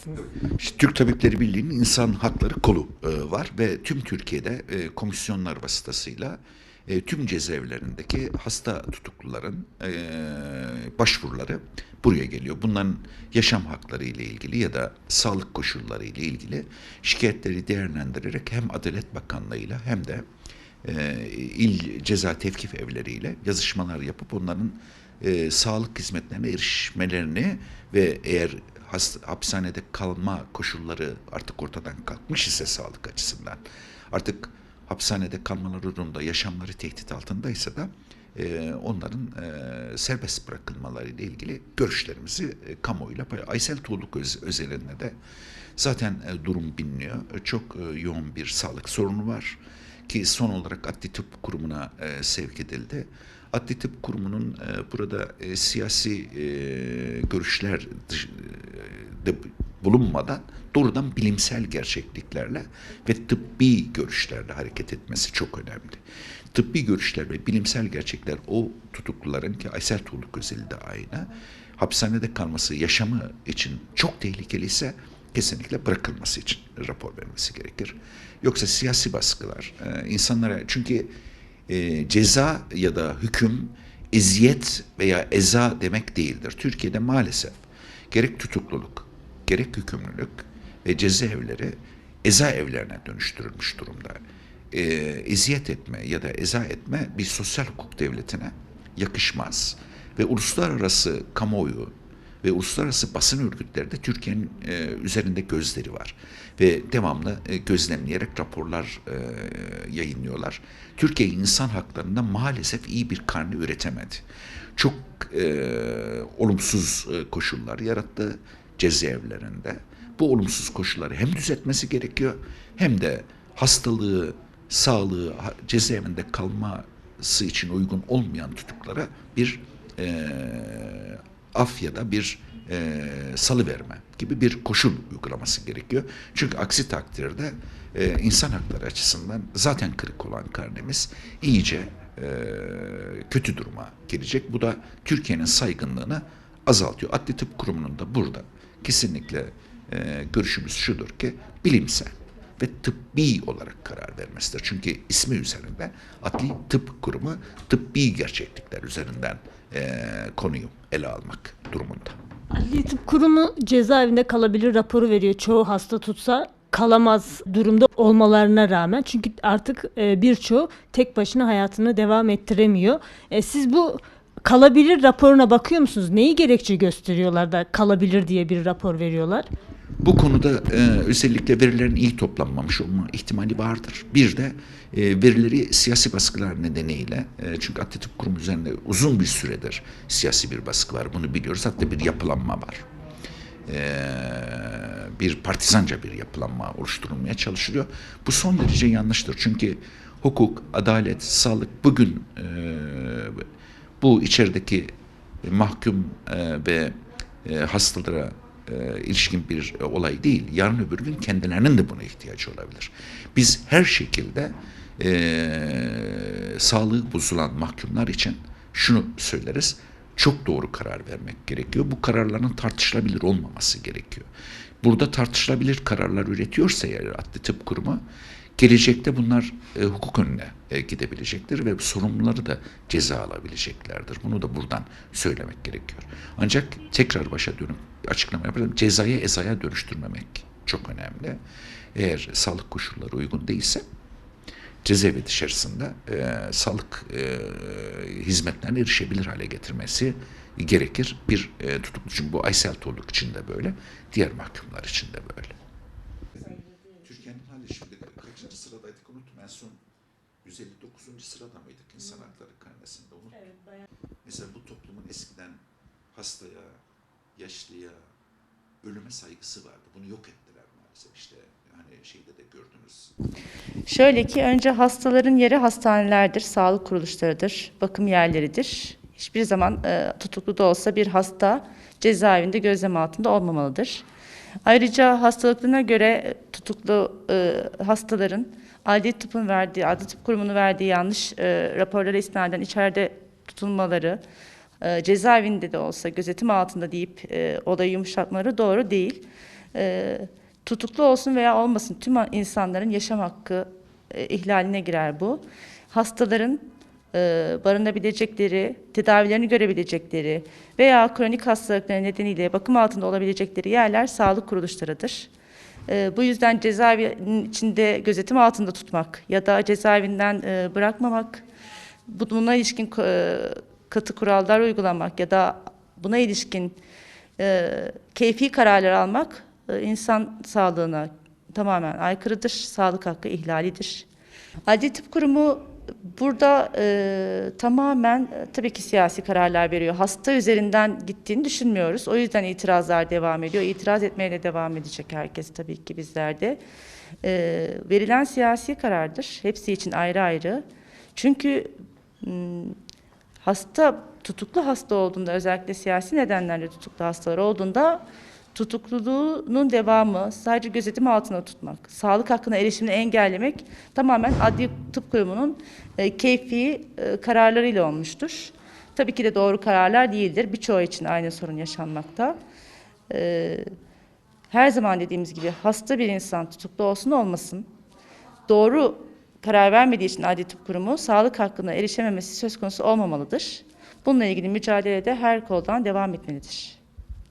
aslında. İşte Türk Tabipleri Birliği'nin insan hakları kolu e, var ve tüm Türkiye'de e, komisyonlar vasıtasıyla e, tüm cezaevlerindeki hasta tutukluların e, başvuruları buraya geliyor. Bunların yaşam hakları ile ilgili ya da sağlık koşulları ile ilgili şikayetleri değerlendirerek hem Adalet Bakanlığı'yla hem de e, il ceza tevkif evleriyle yazışmalar yapıp onların e, sağlık hizmetlerine erişmelerini ve eğer hast- hapishanede kalma koşulları artık ortadan kalkmış ise sağlık açısından artık hapishanede kalmaları durumunda yaşamları tehdit altındaysa da e, onların e, serbest bırakılmaları ile ilgili görüşlerimizi e, kamuoyuyla pay- Aysel Tuğluk öz, özelinde de zaten e, durum biliniyor. E, çok e, yoğun bir sağlık sorunu var ki son olarak Adli Tıp Kurumu'na e, sevk edildi. Adli Tıp Kurumu'nun e, burada e, siyasi e, görüşler dış- e, de bulunmadan doğrudan bilimsel gerçekliklerle ve tıbbi görüşlerle hareket etmesi çok önemli. Tıbbi görüşler ve bilimsel gerçekler o tutukluların ki Aysel Tuğluk özeli de aynı hapishanede kalması yaşamı için çok tehlikeli ise kesinlikle bırakılması için rapor vermesi gerekir. Yoksa siyasi baskılar e, insanlara çünkü e, ceza ya da hüküm eziyet veya eza demek değildir. Türkiye'de maalesef gerek tutukluluk, gerek hükümlülük ve cezaevleri eza evlerine dönüştürülmüş durumda. E, eziyet etme ya da eza etme bir sosyal hukuk devletine yakışmaz. Ve uluslararası kamuoyu ve uluslararası basın örgütleri de Türkiye'nin e, üzerinde gözleri var. Ve devamlı e, gözlemleyerek raporlar e, yayınlıyorlar. Türkiye insan haklarında maalesef iyi bir karne üretemedi. Çok e, olumsuz e, koşullar yarattı cezaevlerinde. Bu olumsuz koşulları hem düzeltmesi gerekiyor hem de hastalığı, sağlığı, cezaevinde kalması için uygun olmayan tutuklara bir e, af ya da bir e, salı verme gibi bir koşul uygulaması gerekiyor. Çünkü aksi takdirde e, insan hakları açısından zaten kırık olan karnemiz iyice e, kötü duruma gelecek. Bu da Türkiye'nin saygınlığını azaltıyor. Adli Tıp Kurumu'nun da burada kesinlikle e, görüşümüz şudur ki bilimsel ve tıbbi olarak karar vermesidir. Çünkü ismi üzerinde Adli Tıp Kurumu tıbbi gerçeklikler üzerinden e, konuyu ele almak durumunda. Adli Tıp Kurumu cezaevinde kalabilir raporu veriyor. Çoğu hasta tutsa kalamaz durumda olmalarına rağmen. Çünkü artık birçoğu tek başına hayatını devam ettiremiyor. Siz bu kalabilir raporuna bakıyor musunuz? Neyi gerekçe gösteriyorlar da kalabilir diye bir rapor veriyorlar? Bu konuda e, özellikle verilerin iyi toplanmamış olma ihtimali vardır. Bir de e, verileri siyasi baskılar nedeniyle, e, çünkü Adli Tıp Kurumu üzerinde uzun bir süredir siyasi bir baskı var. Bunu biliyoruz. Hatta bir yapılanma var. E, bir partizanca bir yapılanma oluşturulmaya çalışılıyor. Bu son derece yanlıştır. Çünkü hukuk, adalet, sağlık bugün e, bu içerideki mahkum e, ve e, hastalara e, ilişkin bir e, olay değil. Yarın öbür gün kendilerinin de buna ihtiyacı olabilir. Biz her şekilde e, sağlığı bozulan mahkumlar için şunu söyleriz. Çok doğru karar vermek gerekiyor. Bu kararların tartışılabilir olmaması gerekiyor. Burada tartışılabilir kararlar üretiyorsa eğer Adli Tıp Kurumu gelecekte bunlar e, hukuk önüne e, gidebilecektir ve sorumluları da ceza alabileceklerdir. Bunu da buradan söylemek gerekiyor. Ancak tekrar başa dönüp açıklama yapalım. Cezayı ezaya dönüştürmemek çok önemli. Eğer sağlık koşulları uygun değilse cezaevi dışarısında e, sağlık e, hizmetlerine erişebilir hale getirmesi gerekir. Bir e, tutuklu için bu Aysel Tuğluk için de böyle, diğer mahkumlar için de böyle. Türkiye'nin hali şimdi sıradaydık unuttum. En son 159. sırada mıydık insan hakları karnesinde unuttum. Mesela bu toplumun eskiden hastaya, yaşlıya, ölüme saygısı vardı. Bunu yok ettiler maalesef işte. Hani şeyde de gördünüz. Şöyle ki önce hastaların yeri hastanelerdir, sağlık kuruluşlarıdır, bakım yerleridir. Hiçbir zaman e, tutuklu da olsa bir hasta cezaevinde gözlem altında olmamalıdır. Ayrıca hastalıklarına göre tutuklu e, hastaların Adli Tıp'ın verdiği, Adli Tıp Kurumu'nun verdiği yanlış e, raporlara istinaden içeride tutulmaları, e, cezaevinde de olsa gözetim altında deyip e, olayı yumuşatmaları doğru değil. e, tutuklu olsun veya olmasın tüm insanların yaşam hakkı e, ihlaline girer bu. Hastaların barınabilecekleri, tedavilerini görebilecekleri veya kronik hastalıkları nedeniyle bakım altında olabilecekleri yerler sağlık kuruluşlarıdır. E, bu yüzden cezaevinin içinde gözetim altında tutmak ya da cezaevinden e, bırakmamak, bu- buna ilişkin e, katı kurallar uygulamak ya da buna ilişkin e, keyfi kararlar almak e, insan sağlığına tamamen aykırıdır, sağlık hakkı ihlalidir. Adli Tıp Kurumu burada e, tamamen e, tabii ki siyasi kararlar veriyor. Hasta üzerinden gittiğini düşünmüyoruz. O yüzden itirazlar devam ediyor. İtiraz etmeye de devam edecek herkes tabii ki bizler de. E, verilen siyasi karardır. Hepsi için ayrı ayrı. Çünkü hasta tutuklu hasta olduğunda özellikle siyasi nedenlerle tutuklu hastalar olduğunda tutukluluğunun devamı sadece gözetim altında tutmak, sağlık hakkına erişimini engellemek tamamen adli tıp kurumunun e, keyfi e, kararlarıyla olmuştur. Tabii ki de doğru kararlar değildir. Birçoğu için aynı sorun yaşanmakta. E, her zaman dediğimiz gibi hasta bir insan tutuklu olsun olmasın doğru karar vermediği için Adli Tıp Kurumu sağlık hakkına erişememesi söz konusu olmamalıdır. Bununla ilgili mücadelede her koldan devam etmelidir.